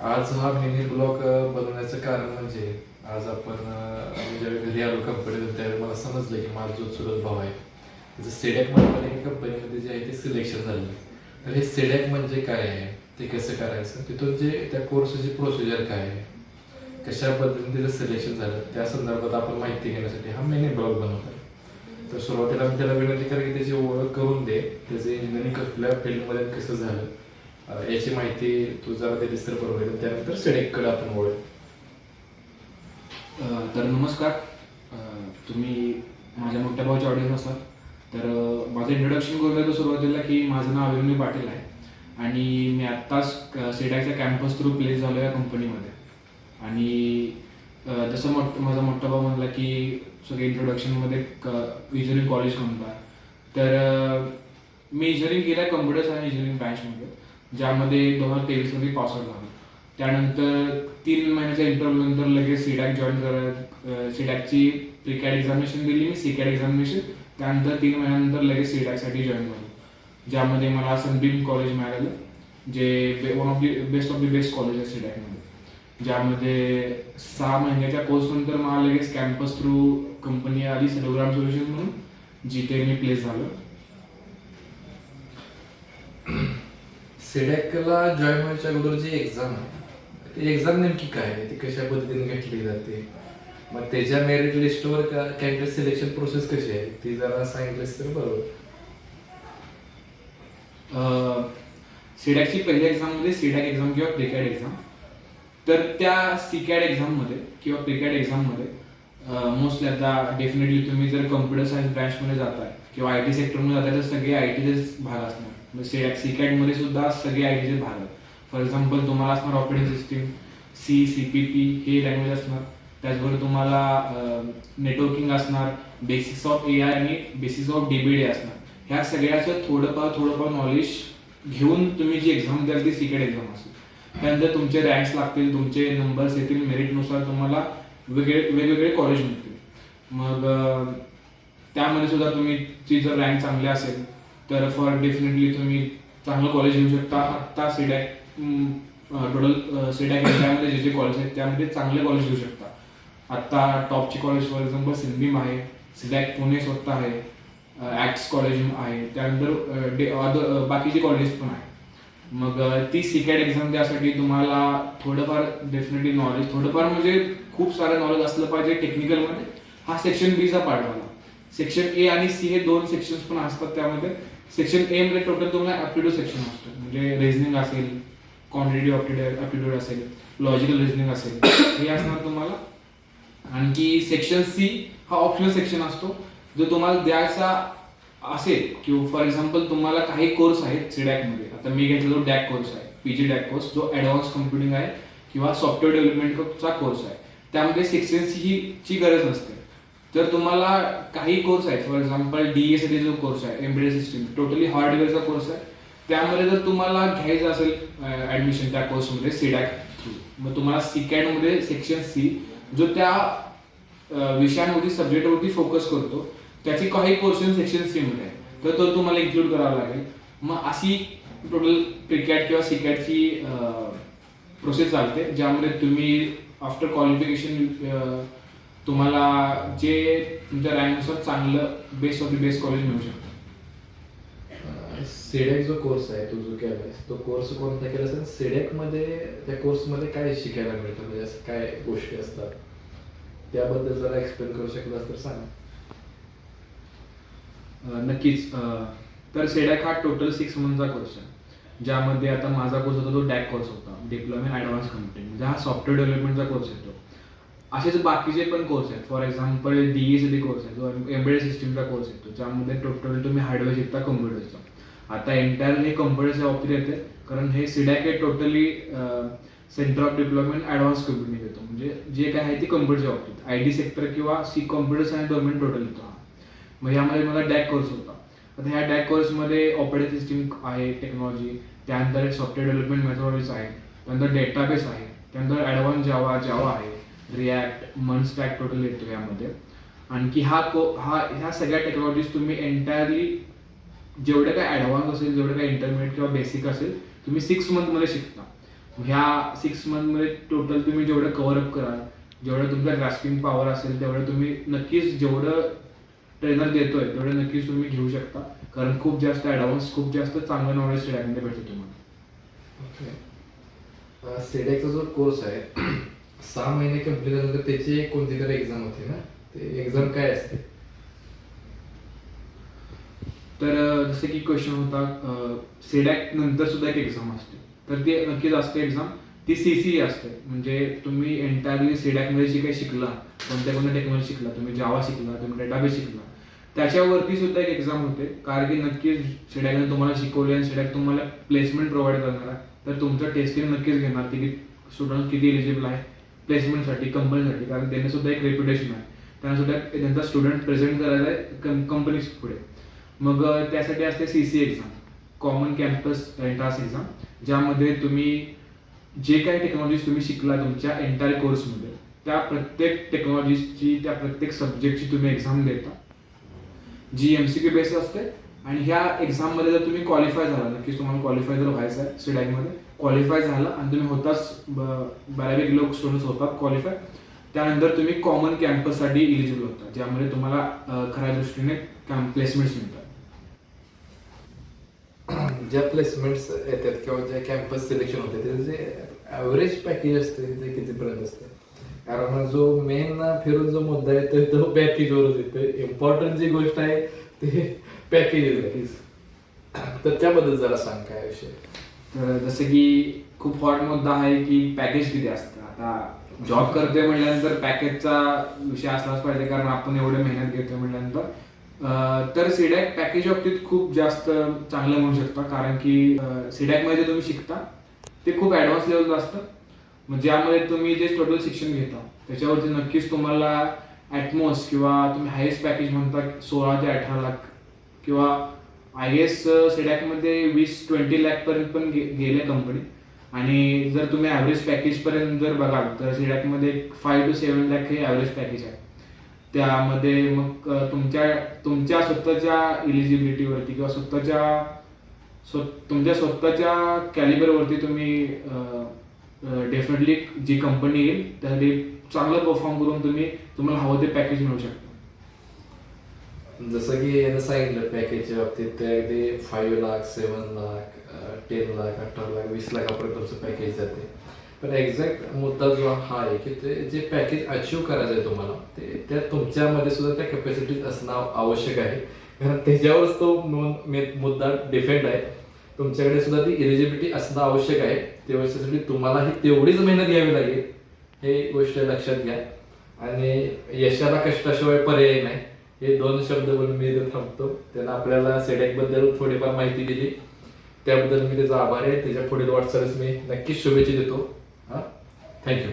आज हा mini blog बनवण्याचं कारण म्हणजे आज आपण आम्ही ज्यावेळी घरी आलो कंपनीत त्यावेळी मला समजलं की माझा जो चुलत भाव आहे त्याचं सेडॅकमध्ये कंपनीमध्ये जे आहे ते सिलेक्शन झालं. तर हे सेडॅक म्हणजे काय आहे? ते कसं करायचं? तिथून जे त्या कोर्सची प्रोसिजर काय आहे? कशा पद्धतीने त्याचं सिलेक्शन झालं? त्या संदर्भात आपण माहिती घेण्यासाठी हा मिनी ब्लॉग बनवतो तर सुरुवातीला मी त्याला विनंती करा की त्याची ओळख करून दे. त्याचे इंजिनिअरिंग कुठल्या फील्डमध्ये कसं झालं? याची माहिती तू जरा दिलीस तर बरोबर आहे. त्यानंतर सेडेककडे आपण वळू तर नमस्कार. तुम्ही माझ्या मोठ्या भावाच्या ऑडियन्स असाल. तर माझं इंट्रोडक्शन करून देतो सुरुवातीला की माझं नाव अभिमन्यू पाटील आहे. आणि मी आत्ताच सेडॅकच्या कॅम्पस थ्रू प्लेस झालो या कंपनीमध्ये आणि जसं मोठ माझा मोठा भाऊ म्हणला की सगळे इंट्रोडक्शनमध्ये क इंजिनिअरिंग कॉलेज कोणता तर मी इंजिनिअरिंग केलं आहे कम्प्युटर सायन्स इंजिनिअरिंग ब्रँचमध्ये ज्यामध्ये दोन हजार तेवीसमध्ये पास आउट झालो. त्यानंतर तीन महिन्याच्या इंटरव्ह्यू नंतर लगेच सीडॅक जॉईन कर सीडॅकची प्रिकॅड एक्झामिनेशन दिली मी सीकॅड एक्झामिनेशन त्यानंतर तीन महिन्यानंतर लगेच सीडॅकसाठी जॉईन झालो. ज्यामध्ये मला सनबीम कॉलेज मिळालं जे one of the best of the best college आहे सीडॅकमध्ये ज्यामध्ये सहा महिन्याच्या कोर्सनंतर मला लगेच कॅम्पस थ्रू कंपनी आली सेलोग्राम सोल्युशन म्हणून जिथे मी प्लेस झालो. सिडॅकला जॉईन व्हायच्या अगोदर जी एक्झाम आहे ती एक्झाम नेमकी काय आहे? ती कशा पद्धतीने घेतली जाते? मग त्याच्या मेरिट लिस्टवर कॅन्डिडेट सिलेक्शन प्रोसेस कशी आहे? ती जरा सांगितलीस तर बरोबर. सीडॅकची पहिल्या एक्झाममध्ये म्हणजे सीडॅक एक्झाम किंवा प्रिकॅड एक्झाम तर त्या सीकॅड एक्झाममध्ये किंवा प्रिकॅड एक्झाममध्ये मोस्टली आता डेफिनेटली तुम्ही जर कम्प्युटर सायन्स ब्रँचमध्ये जाताय किंवा आय टी सेक्टरमध्ये जाताय तर सगळे आय टीचेच भाग असणार. म्हणजे सी कॅटमध्ये सुद्धा सगळे आय डीचे भाग आहेत फॉर एक्झाम्पल तुम्हाला असणार operating system C C P P हे लँग्वेज असणार. त्याचबरोबर तुम्हाला नेटवर्किंग असणार बेसिक्स ऑफ ए आय आणि बेसिक्स ऑफ डीबीडी असणार. ह्या सगळ्याचं थोडंफार थोडंफार नॉलेज घेऊन तुम्ही जी एक्झाम द्याल ती सिकेट एक्झाम असेल. त्यानंतर तुमचे रँक्स लागतील तुमचे नंबर्स येतील मेरिटनुसार तुम्हाला वेगळे वेगवेगळे कॉलेज मिळतील. मग त्यामध्ये सुद्धा तुम्ही ची जर रँक चांगली असेल तर फॉर डेफिनेटली तुम्ही चांगलं कॉलेज घेऊ शकता. आत्ता सीडॅक टोटल सीडॅक एक्झाममध्ये जे जे कॉलेज आहेत त्यामध्ये चांगले कॉलेज घेऊ शकता. आत्ता टॉपची कॉलेज फॉर एक्झाम्पल सिंधीम आहे. सिडॅक पुणे स्वतः आहे. ॲक्ट्स कॉलेज आहे. त्यानंतर डे- अदर बाकीचे कॉलेज पण आहे मग ती सिकॅट एक्झाम द्यासाठी तुम्हाला थोडंफार डेफिनेटली नॉलेज थोडंफार म्हणजे खूप सारं नॉलेज असलं पाहिजे टेक्निकलमध्ये हा सेक्शन बीचा पार्ट झाला. सेक्शन ए आणि सी हे दोन सेक्शन्स पण असतात त्यामध्ये. सेक्शन ए मध्ये टोटल तुम्हाला ॲप्टिट्यूड सेक्शन असतं. म्हणजे रिझनिंग असेल क्वांटिटी ऑप्टिट्यूड ॲप्टिट्यूड असेल लॉजिकल रिझनिंग असेल. हे असणार तुम्हाला. आणखी सेक्शन सी हा ऑप्शनल सेक्शन असतो. जो तुम्हाला द्यायचा असेल किंवा फॉर एक्झाम्पल तुम्हाला काही कोर्स आहेत सीडॅकमध्ये आता मी घेतला जो डॅक कोर्स आहे पीजी डॅक कोर्स जो ॲडव्हान्स कम्प्युटिंग आहे किंवा सॉफ्टवेअर डेव्हलपमेंटचा कोर्स आहे. त्यामध्ये सेक्शन सी ही ची गरज नसते. तर तुम्हाला काही कोर्स आहेत. फॉर एक्झाम्पल डी एस जो कोर्स आहे एम्ब्रेड सिस्टीम टोटली हार्डवेअरचा कोर्स आहे. त्यामध्ये जर तुम्हाला घ्यायचं असेल ऍडमिशन त्या कोर्समध्ये सीडॅक थ्रू मग तुम्हाला सिकॅडमध्ये सेक्शन सी जो त्या विषयांवरती सब्जेक्टवरती फोकस करतो त्याची काही पोर्शन सेक्शन सीमध्ये आहे तर तो तुम्हाला इन्क्लूड करावा लागेल. मग अशी टोटल क्रिकेट किंवा सिकॅटची प्रोसेस चालते ज्यामध्ये तुम्ही आफ्टर क्वालिफिकेशन तुम्हाला जे तुमच्या रँकनुसार चांगलं best of the best college मिळू शकतं. सेडेक जो कोर्स आहे तू जो केलास तो कोर्स कोणता केलास आणि सेडेकमध्ये त्या कोर्समध्ये काय शिकायला मिळतं? म्हणजे असं काय गोष्टी असतात? त्याबद्दल जरा एक्सप्लेन करू शकलास तर सांग. नक्कीच. तर सेडॅक हा टोटल सिक्स मंथचा कोर्स आहे. ज्यामध्ये आता माझा कोर्स होता तो डॅक कोर्स होता. डिप्लोमा ॲडव्हान्स कम्प्युटिंग म्हणजे हा सॉफ्टवेअर डेव्हलपमेंटचा कोर्स येतो असेच बाकीचे पण कोर्स आहेत. For example D S D course आहे. जो एम्बेडेड सिस्टीमचा कोर्स येतो ज्यामध्ये टोटल तुम्ही हार्डवेअर शिकता कम्प्युटरचा आता एंटायरली कम्प्युटरच्या बाबतीत येते. कारण हे सिडॅक हे totally centre of development advance computing येतो म्हणजे जे काय आहे ते कम्प्युटरच्या बाबतीत. आय टी सेक्टर किंवा सी कॉम्प्युटर्स आणि डोमेन टोटल येतो हा. मग यामध्ये मला डॅक कोर्स होता. आता ह्या डॅक कोर्समध्ये ऑपरेटिंग सिस्टीम आहे टेक्नॉलॉजी त्यानंतर सॉफ्टवेअर डेव्हलपमेंट मेथॉलॉजीज आहे त्यानंतर डेटाबेस आहे. त्यानंतर ॲडव्हान्स जावा जावा आहे. रिॲक्ट मन स्टॅक टोटल येतो यामध्ये. आणखी हा को हा ह्या सगळ्या टेक्नॉलॉजीज तुम्ही एंटायरली जेवढं काय ॲडव्हान्स असेल जेवढं काय इंटरमिडिएट किंवा बेसिक असेल तुम्ही सिक्स मंथमध्ये शिकता. ह्या सिक्स मंथमध्ये टोटल तुम्ही जेवढं कव्हरअप कराल जेवढं तुमचं ग्रास्पिंग पॉवर असेल तेवढं तुम्ही नक्कीच जेवढं ट्रेनर देतोय तेवढं नक्कीच तुम्ही घेऊ शकता. कारण खूप जास्त ॲडव्हान्स खूप जास्त चांगलं नॉलेज स्टेडियममध्ये भेटतो तुम्हाला. सेडेकचा जो कोर्स आहे सहा महिने कंप्लीट झाल्यानंतर त्याची कोणती तरी एक्झाम होती ना? ते एक्झाम काय असते? तर जसं की क्वेश्चन होता सेडॅक नंतर सुद्धा एक एक्झाम असते. तर ती नक्कीच असते एक्झाम ती सी सी असते. म्हणजे तुम्ही एंटायरली सेडॅकमध्ये जे काही शिकला कोणत्या कोणत्या टेक्नॉलॉजी शिकला तुम्ही जावा शिकला तुम्ही डेटाबेस शिकला त्याच्यावरती सुद्धा एक एक्झाम होते. कारण की नक्कीच सेडॅकने तुम्हाला शिकवले आणि सेडॅक तुम्हाला प्लेसमेंट प्रोव्हाइड करणार. आहे तर तुमचं टेस्टिंग नक्कीच घेणार. की स्टुडंट किती एलिजिबल आहे प्लेसमेंटसाठी कंपनीसाठी कारण त्यांना सुद्धा एक रेप्युटेशन आहे. त्यांना सुद्धा त्यांचा स्टुडंट प्रेझेंट करायला आहे कंपनीज पुढे. मग त्यासाठी असते C C exam common campus entrance exam ज्यामध्ये तुम्ही जे काही टेक्नॉलॉजीज तुम्ही शिकला तुमच्या एंटायर कोर्समध्ये त्या प्रत्येक टेक्नॉलॉजीजची त्या प्रत्येक सब्जेक्टची तुम्ही एक्झाम देता. जी एम सी क्यू बेस असते आणि ह्या एक्झाममध्ये जर तुम्ही क्वालिफाय झाला नक्कीच तुम्हाला क्वालिफाय जर व्हायचं आहे सिडॅकमध्ये क्वालिफाय झाला आणि तुम्ही होताच बऱ्यापैकी लोक स्टुडंट्स होतात क्वालिफाय त्यानंतर तुम्ही कॉमन कॅम्पससाठी इलिजिबल होता ज्यामध्ये तुम्हाला खऱ्या दृष्टीने प्लेसमेंट्स मिळतात. ज्या प्लेसमेंट्स येतात किंवा ज्या कॅम्पस सिलेक्शन होते त्याचं जे ॲव्हरेज पॅकेज असते ते कितीपर्यंत असते? कारण जो मेन फिरून जो मुद्दा आहे तो पॅकेजवरच येतो इम्पॉर्टंट जी गोष्ट आहे ते पॅकेज तर त्याबद्दल जरा सांग काय विषय. तर जसं की खूप हॉट मुद्दा आहे की पॅकेज किती असतं? आता जॉब करते म्हटल्यानंतर पॅकेजचा विषय असलाच पाहिजे कारण आपण एवढे मेहनत घेतोय म्हटल्यानंतर. तर सिडॅक पॅकेज बाबतीत खूप जास्त चांगलं म्हणू शकता कारण की सिडॅकमध्ये तुम्ही शिकता ते खूप ॲडव्हान्स लेवलचं असतं. मग ज्यामध्ये तुम्ही जे टोटल शिक्षण घेता त्याच्यावरती नक्कीच तुम्हाला ॲटमॉस किंवा तुम्ही हायेस्ट पॅकेज म्हणता सोळा ते अठरा लाख. किंवा आय एस सेडॅकमध्ये वीस ट्वेंटी लॅकपर्यंत पण गे गेले कंपनी आणि जर तुम्ही ॲव्हरेज पॅकेजपर्यंत जर बघाल तर सिडॅकमध्ये फाईव्ह टू सेवन लॅक हे ॲव्हरेज पॅकेज आहे. त्यामध्ये मग uh, तुमच्या तुमच्या स्वतःच्या इलिजिबिलिटीवरती किंवा स्वतःच्या स्व तुमच्या स्वतःच्या कॅलिबरवरती तुम्ही uh, डेफिनेटली जी कंपनी येईल त्यासाठी चांगलं परफॉर्म करून तुम्ही तुम्हाला हवं ते पॅकेज मिळू शकतं. जसं की यानं सांगितलं पॅकेजच्या बाबतीत ते अगदी five lakh seven lakh ten lakh अठरा लाख वीस लाखापर्यंत तुमचं पॅकेज जाते. पण एक्झॅक्ट मुद्दा जो हा आहे की ते जे पॅकेज अचीव करायचं आहे तुम्हाला ते त्या तुमच्यामध्ये सुद्धा त्या कॅपॅसिटीत असणं आवश्यक आहे. कारण त्याच्यावरच तो मे- मुद्दा डिफेंड आहे. तुमच्याकडे सुद्धा ती इलिजिबिलिटी असणं आवश्यक आहे. त्यासाठी तुम्हालाही तेवढीच मेहनत घ्यावी लागेल. हे गोष्ट लक्षात घ्या. आणि यशाला कष्टाशिवाय पर्याय नाही. हे दोन शब्द बोलून मी इथे थांबतो. त्यानं आपल्याला सेडेकबद्दल थोडीफार माहिती दिली. त्याबद्दल मी त्याचा आभार आहे. त्याच्या पुढील वाटचालीस मी नक्कीच शुभेच्छा देतो. हां? थँक्यू